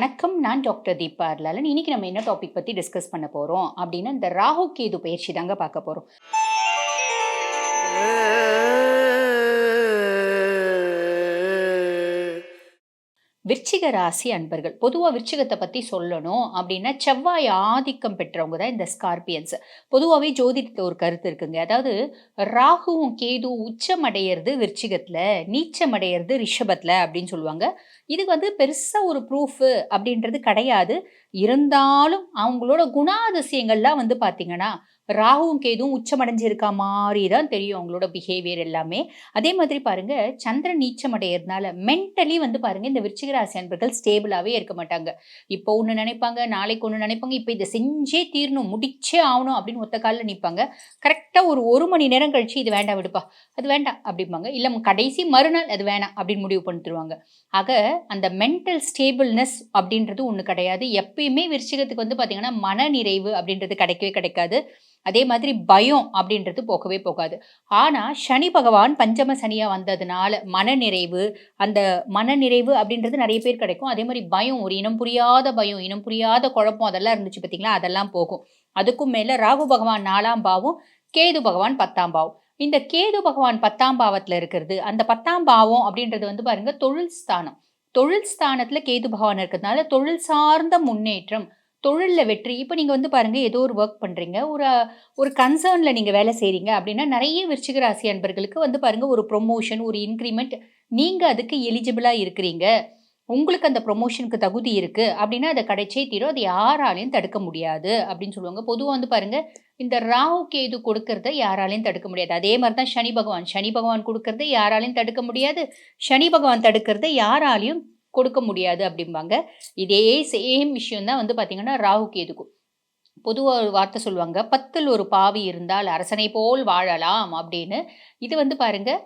வணக்கம் நான் டாக்டர் தீபா அர்லாலன் இன்னைக்கு நம்ம என்ன டாபிக் பற்றி டிஸ்கஸ் பண்ண போகிறோம் அப்படின்னு இந்த ராகு கேது பயிற்சி தாங்க பார்க்க போகிறோம் விருச்சிக ராசி அன்பர்கள் பொதுவாக விருச்சிகத்தை பற்றி சொல்லணும் அப்படின்னா செவ்வாய் ஆதிக்கம் பெற்றவங்க தான் இந்த ஸ்கார்பியன்ஸ். பொதுவாகவே ஜோதிடத்தில் ஒரு கருத்து இருக்குங்க. அதாவது ராகுவும் கேது உச்சமடையிறது விருச்சிகத்தில் நீச்சமடையிறது ரிஷபத்தில் அப்படின்னு சொல்லுவாங்க. இதுக்கு வந்து பெருசாக ஒரு ப்ரூஃபு அப்படின்றது கிடையாது. இருந்தாலும் அவங்களோட குணாதிசயங்கள்லாம் வந்து பார்த்தீங்கன்னா ராகுவும் கேதுவும் உச்சமடைஞ்சிருக்க மாதிரி தான் தெரியும் அவங்களோட பிஹேவியர் எல்லாமே. அதே மாதிரி பாருங்க சந்திரன் நீச்சமடைகிறதுனால மென்டலி வந்து பாருங்க இந்த விருச்சிக ராசி அன்பர்கள் ஸ்டேபிளாகவே இருக்க மாட்டாங்க. இப்போ ஒன்று நினைப்பாங்க நாளைக்கு ஒன்று நினைப்பாங்க இப்போ இதை செஞ்சே தீரணும் முடிச்சே ஆகணும் அப்படின்னு ஒத்த காலில் நிற்பாங்க கரெக்டாக ஒரு ஒரு மணி நேரம் கழிச்சு இது வேண்டாம் விடுப்பா அது வேண்டாம் அப்படிம்பாங்க. இல்லை கடைசி மறுநாள் அது வேணாம் அப்படின்னு முடிவு பண்ணிட்டுருவாங்க. ஆக அந்த மென்டல் ஸ்டேபிள்னஸ் அப்படின்றது ஒன்று கிடையாது. எப்பயுமே விருச்சிகத்துக்கு வந்து பார்த்தீங்கன்னா மன நிறைவு அப்படின்றது கிடைக்கவே கிடைக்காது. அதே மாதிரி பயம் அப்படின்றது போகவே போகாது. ஆனால் சனி பகவான் பஞ்சம சனியாக வந்ததுனால மனநிறைவு அந்த மனநிறைவு அப்படின்றது நிறைய பேர் கிடைக்கும். அதே மாதிரி பயம் ஒரு இனம் புரியாத பயம் இனம் புரியாத குழப்பம் அதெல்லாம் இருந்துச்சு பார்த்தீங்களா? அதெல்லாம் போகும். அதுக்கும் மேலே ராகு பகவான் நாலாம் பாவம் கேது பகவான் பத்தாம் பாவம். இந்த கேது பகவான் பத்தாம் பாவத்தில் இருக்கிறது அந்த பத்தாம் பாவம் அப்படின்றது வந்து பாருங்க தொழில் ஸ்தானம். தொழில் ஸ்தானத்தில் கேது பகவான் இருக்கிறதுனால தொழில் சார்ந்த முன்னேற்றம் தொழிலில் வெற்றி. இப்போ நீங்கள் வந்து பாருங்கள் ஏதோ ஒரு ஒர்க் பண்ணுறீங்க ஒரு ஒரு கன்சர்னில் நீங்கள் வேலை செய்கிறீங்க அப்படின்னா நிறைய விருச்சிக ராசி அன்பர்களுக்கு வந்து பாருங்கள் ஒரு ப்ரொமோஷன் ஒரு இன்க்ரிமெண்ட் நீங்கள் அதுக்கு எலிஜிபிளாக இருக்கிறீங்க. உங்களுக்கு அந்த ப்ரொமோஷனுக்கு தகுதி இருக்குது அப்படின்னா அதை கிடைச்சே தீரும். அதை யாராலையும் தடுக்க முடியாது அப்படின்னு சொல்லுவாங்க. பொதுவாக வந்து பாருங்கள் இந்த ராகு கேது கொடுக்கறத யாராலையும் தடுக்க முடியாது. அதே மாதிரி தான் சனி பகவான். சனி பகவான் கொடுக்கறத யாராலையும் தடுக்க முடியாது. சனி பகவான் தடுக்கிறத யாராலையும் கொடுக்க முடியாது அப்படிம்பாங்க. இதே சேம் விஷயம் தான் வந்து பார்த்திங்கன்னா ராகு கேதுக்கும் பொதுவாக ஒரு வார்த்தை சொல்லுவாங்க பத்தில் ஒரு பாவி இருந்தால் அரசனை போல் வாழலாம் அப்படின்னு. இது வந்து பாருங்கள்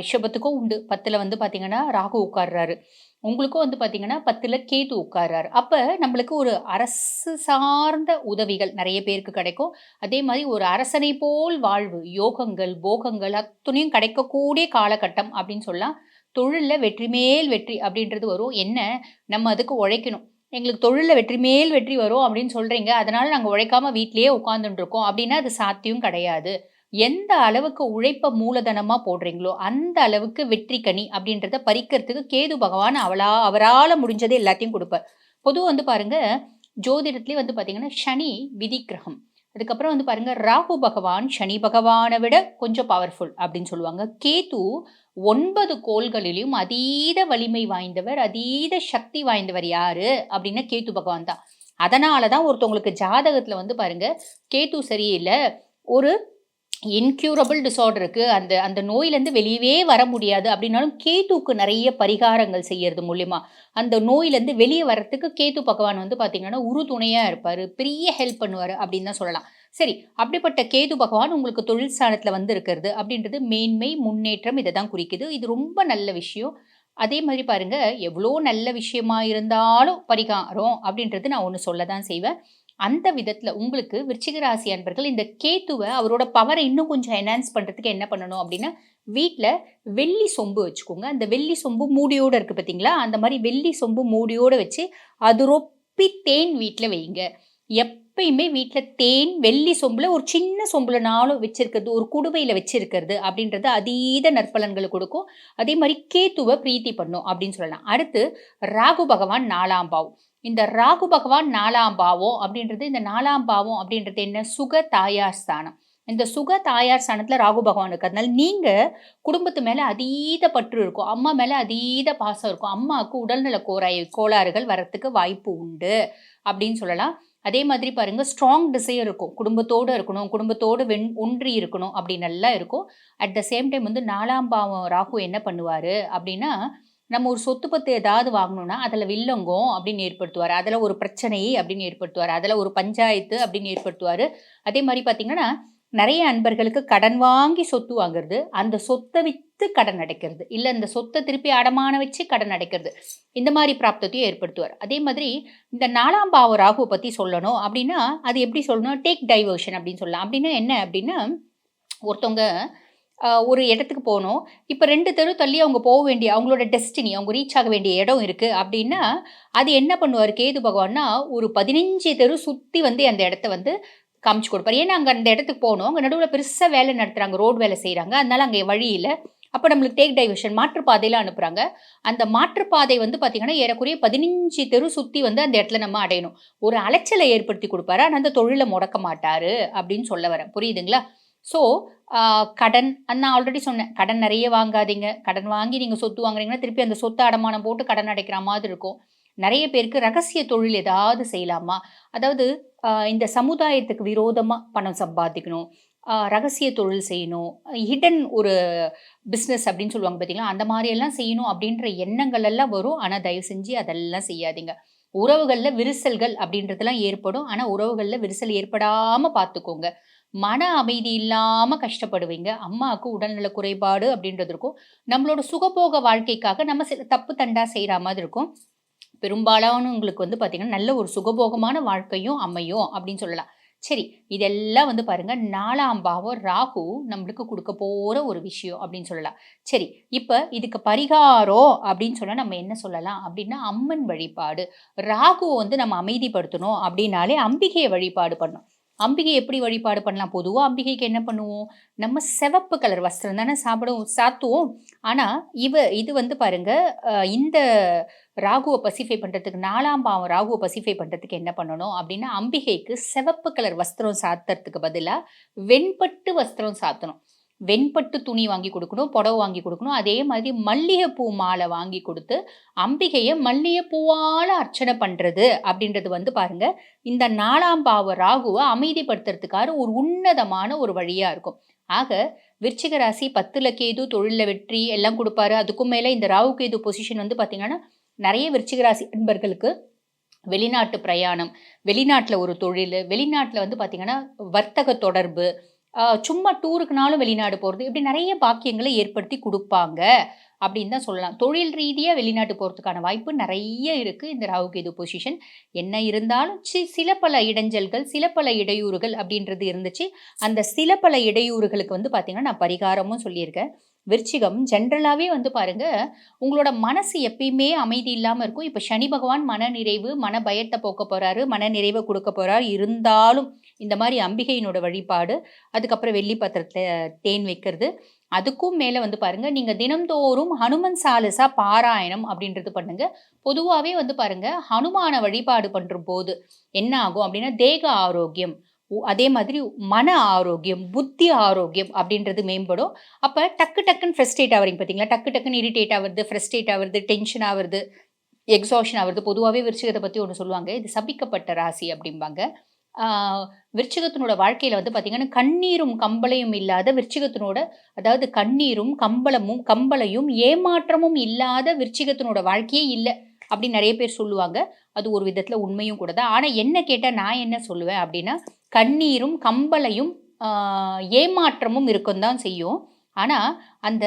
ரிஷபத்துக்கும் உண்டு. பத்தில் வந்து பார்த்தீங்கன்னா ராகு உட்கார்றாரு. உங்களுக்கும் வந்து பார்த்தீங்கன்னா பத்தில் கேது உட்கார்றாரு. அப்போ நம்மளுக்கு ஒரு அரசு சார்ந்த உதவிகள் நிறைய பேருக்கு கிடைக்கும். அதே மாதிரி ஒரு அரசனை போல் வாழ்வு யோகங்கள் போகங்கள் அத்துணையும் கிடைக்கக்கூடிய காலகட்டம் அப்படின்னு சொல்லலாம். தொழிலில் வெற்றி மேல் வெற்றி அப்படின்றது வரும். என்ன? நம்ம அதுக்கு உழைக்கணும். எங்களுக்கு தொழிலில் வெற்றி மேல் வெற்றி வரும் அப்படின்னு சொல்கிறீங்க அதனால் நாங்கள் உழைக்காமல் வீட்லேயே உட்காந்துட்டுருக்கோம் அப்படின்னா அது சாத்தியம் கிடையாது. எந்த அளவுக்கு உழைப்பை மூலதனமாக போடுறீங்களோ அந்த அளவுக்கு வெற்றி கனி அப்படின்றத பறிக்கிறதுக்கு கேது பகவான் அவளா அவரால் முடிஞ்சதை எல்லாத்தையும் கொடுப்பார். பொதுவாக வந்து பாருங்கள் ஜோதிடத்துலேயே வந்து பார்த்தீங்கன்னா சனி விதி கிரகம். அதுக்கப்புறம் வந்து பாருங்க ராகு பகவான் சனி பகவானை விட கொஞ்சம் பவர்ஃபுல் அப்படின்னு சொல்லுவாங்க. கேது ஒன்பது கோள்களிலும் அதீத வலிமை வாய்ந்தவர் அதீத சக்தி வாய்ந்தவர் யாரு? அப்படின்னா கேத்து பகவான் தான். அதனால தான் ஒருத்தவங்களுக்கு ஜாதகத்தில் வந்து பாருங்க கேத்து சரியில்லை. ஒரு இன்க்யூரபிள் டிசார்டருக்கு அந்த அந்த நோயிலேருந்து வெளியவே வர முடியாது. அப்படின்னாலும் கேத்துக்கு நிறைய பரிகாரங்கள் செய்யறது மூலிமா அந்த நோயிலேருந்து வெளியே வர்றதுக்கு கேத்து பகவான் வந்து பார்த்தீங்கன்னா உறுதுணையாக இருப்பார். பெரிய ஹெல்ப் பண்ணுவார் அப்படின்னு தான் சொல்லலாம். சரி அப்படிப்பட்ட கேது பகவான் உங்களுக்கு தொழில் ஸ்தானத்தில் வந்து இருக்கிறது. அப்படின்றது மேன்மை முன்னேற்றம் இதை தான் குறிக்குது. இது ரொம்ப நல்ல விஷயம். அதே மாதிரி பாருங்கள் எவ்வளோ நல்ல விஷயமா இருந்தாலும் பரிகாரம் அப்படின்றது நான் ஒன்று சொல்ல தான் செய்வேன். அந்த விதத்தில் உங்களுக்கு விருச்சிக ராசி அன்பர்கள் இந்த கேத்துவை அவரோட பவரை இன்னும் கொஞ்சம் என்ஹான்ஸ் பண்ணுறதுக்கு என்ன பண்ணணும் அப்படின்னா வீட்டில் வெள்ளி சொம்பு வச்சுக்கோங்க. அந்த வெள்ளி சொம்பு மூடியோடு இருக்குது பார்த்தீங்களா அந்த மாதிரி வெள்ளி சொம்பு மூடியோடு வச்சு அது ரொப்பி தேன் வீட்டில் வைங்க எப்பயுமே வீட்டில் தேன் வெள்ளி சொம்பில் ஒரு சின்ன சொம்புலனாலும் வச்சிருக்கிறது ஒரு குடுவையில் வச்சிருக்கிறது அப்படின்றது அதீத நற்பலன்களை கொடுக்கும். அதே மாதிரி கேத்துவை பிரீத்தி பண்ணும் அப்படின்னு சொல்லலாம். அடுத்து ராகு பகவான் நாலாம் பாவம். இந்த ராகு பகவான் நாலாம் பாவம் அப்படின்றது இந்த நாலாம் பாவம் அப்படின்றது என்ன? சுக தாயார் ஸ்தானம். இந்த சுக தாயார் ஸ்தானத்தில் ராகு பகவான் இருக்கிறதுனால நீங்கள் குடும்பத்து மேலே அதீத பற்று இருக்கும். அம்மா மேலே அதீத பாசம் இருக்கும். அம்மாவுக்கு உடல்நல கோராய் கோளாறுகள் வரத்துக்கு வாய்ப்பு உண்டு அப்படின்னு சொல்லலாம். அதே மாதிரி பாருங்கள் ஸ்ட்ராங் டிசைர் இருக்கும். குடும்பத்தோடு இருக்கணும் குடும்பத்தோடு வெண் ஒன்றி இருக்கணும் அப்படின்னு நல்லா இருக்கும். அட் த சேம் டைம் வந்து நாலாம் பாவம் ராகு என்ன பண்ணுவார் அப்படின்னா நம்ம ஒரு சொத்து பத்து ஏதாவது வாங்கணும்னா அதில் வில்லங்கம் அப்படின்னு ஏற்படுத்துவார். அதில் ஒரு பிரச்சனை அப்படின்னு ஏற்படுத்துவார். அதில் ஒரு பஞ்சாயத்து அப்படின்னு ஏற்படுத்துவார். அதே மாதிரி பார்த்தீங்கன்னா நிறைய அன்பர்களுக்கு கடன் வாங்கி சொத்து வாங்குறது அந்த சொத்தை விற்று கடன் அடைக்கிறது இல்லை இந்த சொத்தை திருப்பி அடமான வச்சு கடன் அடைக்கிறது இந்த மாதிரி பிராப்தத்தையும் ஏற்படுத்துவார். அதே மாதிரி இந்த நாலாம் பாவ ராகுவை பற்றி சொல்லணும் அப்படின்னா அது எப்படி சொல்லணும்? டேக் டைவர்ஷன் அப்படின்னு சொல்லலாம். அப்படின்னா என்ன? அப்படின்னா ஒருத்தவங்க ஒரு இடத்துக்கு போகணும். இப்போ ரெண்டு தெரு தள்ளி அவங்க போக வேண்டிய அவங்களோட டெஸ்டினி அவங்க ரீச் ஆக வேண்டிய இடம் இருக்குது அப்படின்னா அது என்ன பண்ணுவார்? கேது பகவான்னா ஒரு பதினஞ்சு தெரு சுற்றி வந்து அந்த இடத்த வந்து காமிச்சு கொடுப்பார். ஏன்னா அங்கே அந்த இடத்துக்கு போகணும். அங்கே நடுவில் பெருசாக வேலை நடத்துகிறாங்க ரோடு வேலை செய்கிறாங்க அதனால அங்கே வழியில் அப்போ நம்மளுக்கு டேக் டைவர்ஷன் மாற்றுப்பாதையில் அனுப்புகிறாங்க அந்த மாற்றுப்பாதை வந்து பார்த்திங்கன்னா ஏறக்குறைய பதினஞ்சு தெரு சுற்றி வந்து அந்த இடத்துல நம்ம அடையணும். ஒரு அலைச்சலை ஏற்படுத்தி கொடுப்பாரு. ஆனால் அந்த தொழிலை முடக்க மாட்டார் அப்படின்னு சொல்ல வரேன். புரியுதுங்களா? ஸோ uh, கடன் நான் ஆல்ரெடி சொன்னேன் கடன் நிறைய வாங்காதீங்க. கடன் வாங்கி நீங்கள் சொத்து வாங்குறீங்கன்னா திருப்பி அந்த சொத்து அடமானம் போட்டு கடன் அடைக்கிற மாதிரி இருக்கும். நிறைய பேருக்கு ரகசிய தொழில் ஏதாவது செய்யலாமா? அதாவது இந்த சமுதாயத்துக்கு விரோதமாக பணம் சம்பாதிக்கணும். ரகசிய தொழில் செய்யணும். ஹிடன் ஒரு பிஸ்னஸ் அப்படின்னு சொல்லுவாங்க பார்த்தீங்களா அந்த மாதிரியெல்லாம் செய்யணும் அப்படின்ற எண்ணங்கள் எல்லாம் வரும். ஆனால் தயவு செஞ்சு அதெல்லாம் செய்யாதீங்க. உறவுகளில் விரிசல்கள் அப்படின்றதெல்லாம் ஏற்படும். ஆனால் உறவுகளில் விரிசல் ஏற்படாமல் பார்த்துக்கோங்க மன அமைதி இல்லாமல் கஷ்டப்படுவீங்க. அம்மாவுக்கு உடல்நல குறைபாடு அப்படின்றது இருக்கும். நம்மளோட சுகபோக வாழ்க்கைக்காக நம்ம சில தப்பு தண்டா செய்கிற மாதிரி இருக்கும். பெரும்பாலானவங்களுக்கு வந்து பார்த்திங்கன்னா நல்ல ஒரு சுகபோகமான வாழ்க்கையும் அமையும் அப்படின்னு சொல்லலாம். சரி இதெல்லாம் வந்து பாருங்க. நாலாம் பாவம் ராகு நம்மளுக்கு கொடுக்க போகிற ஒரு விஷயம் அப்படின்னு சொல்லலாம். சரி இப்போ இதுக்கு பரிகாரம் அப்படின்னு சொன்னால் நம்ம என்ன சொல்லலாம்? அப்படின்னா அம்மன் வழிபாடு. ராகுவை வந்து நம்ம அமைதிப்படுத்தணும் அப்படின்னாலே அம்பிகையை வழிபாடு பண்ணணும். அம்பிகை எப்படி வழிபாடு பண்ணலாம்? பொதுவாக அம்பிகைக்கு என்ன பண்ணுவோம்? நம்ம சிவப்பு கலர் வஸ்திரம் தானே சாப்பிடுவோம் சாத்துவோம். ஆனால் இவ இது வந்து பாருங்க இந்த ராகுவை பசிஃபை பண்ணுறதுக்கு நாலாம் பாவம் ராகுவை பசிஃபை பண்ணுறதுக்கு என்ன பண்ணணும் அப்படின்னா அம்பிகைக்கு சிவப்பு கலர் வஸ்திரம் சாத்துறதுக்கு பதிலாக வெண்பட்டு வஸ்திரம் சாத்தணும். வெண்பட்டு துணி வாங்கி கொடுக்கணும் புடவை வாங்கி கொடுக்கணும். அதே மாதிரி மல்லிகைப்பூ மாலை வாங்கி கொடுத்து அம்பிகையை மல்லிகைப்பூவால் அர்ச்சனை பண்ணுறது அப்படின்றது வந்து பாருங்கள் இந்த நாலாம் பாவ ராகுவை அமைதிப்படுத்துறதுக்காக ஒரு உன்னதமான ஒரு வழியாக இருக்கும். ஆக விருச்சிக ராசி பத்தில் கேது தொழிலில் வெற்றி எல்லாம் கொடுப்பாரு. அதுக்கும் மேலே இந்த ராகு கேது பொசிஷன் வந்து பார்த்தீங்கன்னா நிறைய விருச்சிக ராசி நண்பர்களுக்கு வெளிநாட்டு பிரயாணம் வெளிநாட்டில் ஒரு தொழில் வெளிநாட்டில் வந்து பார்த்திங்கன்னா வர்த்தக தொடர்பு சும்மா டூருக்குனாலும் வெளிநாடு போகிறது இப்படி நிறைய பாக்கியங்களை ஏற்படுத்தி கொடுப்பாங்க அப்படின்னு தான் சொல்லலாம். தொழில் ரீதியாக வெளிநாட்டு போகிறதுக்கான வாய்ப்பு நிறைய இருக்குது இந்த ராகு கேது பொசிஷன் என்ன இருந்தாலும் சி சில பல இடைஞ்சல்கள் சில பல இடையூறுகள் அப்படின்றது இருந்துச்சு. அந்த சில பல இடையூறுகளுக்கு வந்து பார்த்திங்கன்னா நான் பரிகாரமும் சொல்லியிருக்கேன். விருச்சிகம் ஜென்ரலாகவே வந்து பாருங்க உங்களோட மனசு எப்பயுமே அமைதி இல்லாமல் இருக்கும். இப்போ சனி பகவான் மன நிறைவு மன பயத்தை போக்க போகிறாரு மன நிறைவை கொடுக்க போகிறாரு இருந்தாலும் இந்த மாதிரி அம்பிகையினோட வழிபாடு அதுக்கப்புறம் வெள்ளி பத்திரத்தை தேன் வைக்கிறது அதுக்கும் மேலே வந்து பாருங்கள் நீங்கள் தினந்தோறும் ஹனுமன் சாலிசா பாராயணம் அப்படின்றது பண்ணுங்க. பொதுவாகவே வந்து பாருங்கள் ஹனுமான வழிபாடு பண்ணுற போது என்ன ஆகும் அப்படின்னா தேக ஆரோக்கியம் அதே மாதிரி மன ஆரோக்கியம் புத்தி ஆரோக்கியம் அப்படின்றது மேம்படும். அப்போ டக்கு டக்குன்னு ஃப்ரெஸ்ட்ரேட் ஆகிறீங்க பார்த்தீங்களா டக்கு டக்குன்னு இரிட்டேட் ஆகுறது ஃப்ரெஸ்ட்ரேட் ஆகுறது டென்ஷன் ஆகுறது எக்ஸாஷன் ஆகுறது பொதுவாகவே விருச்சிகத்தை பற்றி ஒன்று சொல்லுவாங்க. இது சபிக்கப்பட்ட ராசி அப்படிம்பாங்க. விருச்சிகத்தினோட வாழ்க்கையில் வந்து பார்த்திங்கன்னா கண்ணீரும் கம்பளையும் இல்லாத விருச்சிகத்தினோட அதாவது கண்ணீரும் கம்பளமும் கம்பளையும் ஏமாற்றமும் இல்லாத விருச்சிகத்தினோட வாழ்க்கையே இல்லை அப்படின்னு நிறைய பேர் சொல்லுவாங்க. அது ஒரு விதத்தில் உண்மையும் கூட தான். ஆனால் என்ன கேட்டால் நான் என்ன சொல்லுவேன் அப்படின்னா கண்ணீரும் கம்பளையும் ஏமாற்றமும் இருக்கும் தான் செய்யும். ஆனால் அந்த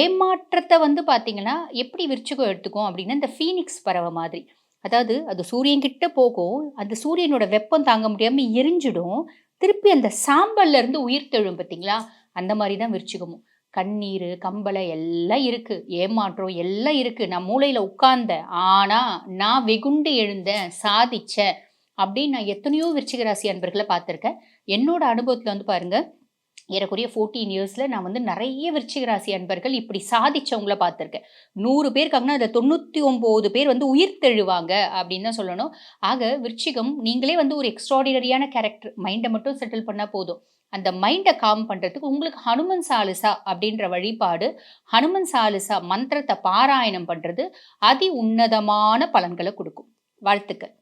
ஏமாற்றத்தை வந்து பார்த்தீங்கன்னா எப்படி விருச்சிகம் எடுத்துக்கும் அப்படின்னா இந்த ஃபீனிக்ஸ் பறவை மாதிரி. அதாவது அது சூரியன் கிட்ட போகும் அந்த சூரியனோட வெப்பம் தாங்க முடியாமல் எரிஞ்சிடும். திருப்பி அந்த சாம்பல்ல இருந்து உயிர் தெழும் பார்த்தீங்களா அந்த மாதிரி தான் விருச்சிகமும். கண்ணீர் கம்பளை எல்லாம் இருக்குது ஏமாற்றம் எல்லாம் இருக்குது நான் மூளையில் உட்கார்ந்தேன். ஆனால் நான் வெகுண்டு எழுந்தேன் சாதிச்சேன். அப்படின்னு நான் எத்தனையோ விருச்சிக ராசி அன்பர்களை பார்த்துருக்கேன். என்னோட அனுபவத்தில் வந்து பாருங்கள் ஏறக்குறைய ஃபோர்டீன் இயர்ஸில் நான் வந்து நிறைய விருச்சிக ராசி அன்பர்கள் இப்படி சாதிச்சவங்கள பார்த்துருக்கேன். நூறு பேர் இருக்காங்கன்னா அதில் தொண்ணூற்றி ஒம்பது பேர் வந்து உயிர் தெழுவாங்க அப்படின்னு தான் சொல்லணும். ஆக விருச்சிகம் நீங்களே வந்து ஒரு எக்ஸ்ட்ராடினரியான கேரக்டர் மைண்டை மட்டும் செட்டில் பண்ணால் போதும். அந்த மைண்டை காம் பண்ணுறதுக்கு உங்களுக்கு ஹனுமன் சாலிசா அப்படின்ற வழிபாடு ஹனுமன் சாலிசா மந்திரத்தை பாராயணம் பண்ணுறது அதி உன்னதமான பலன்களை கொடுக்கும். வாழ்த்துக்கள்.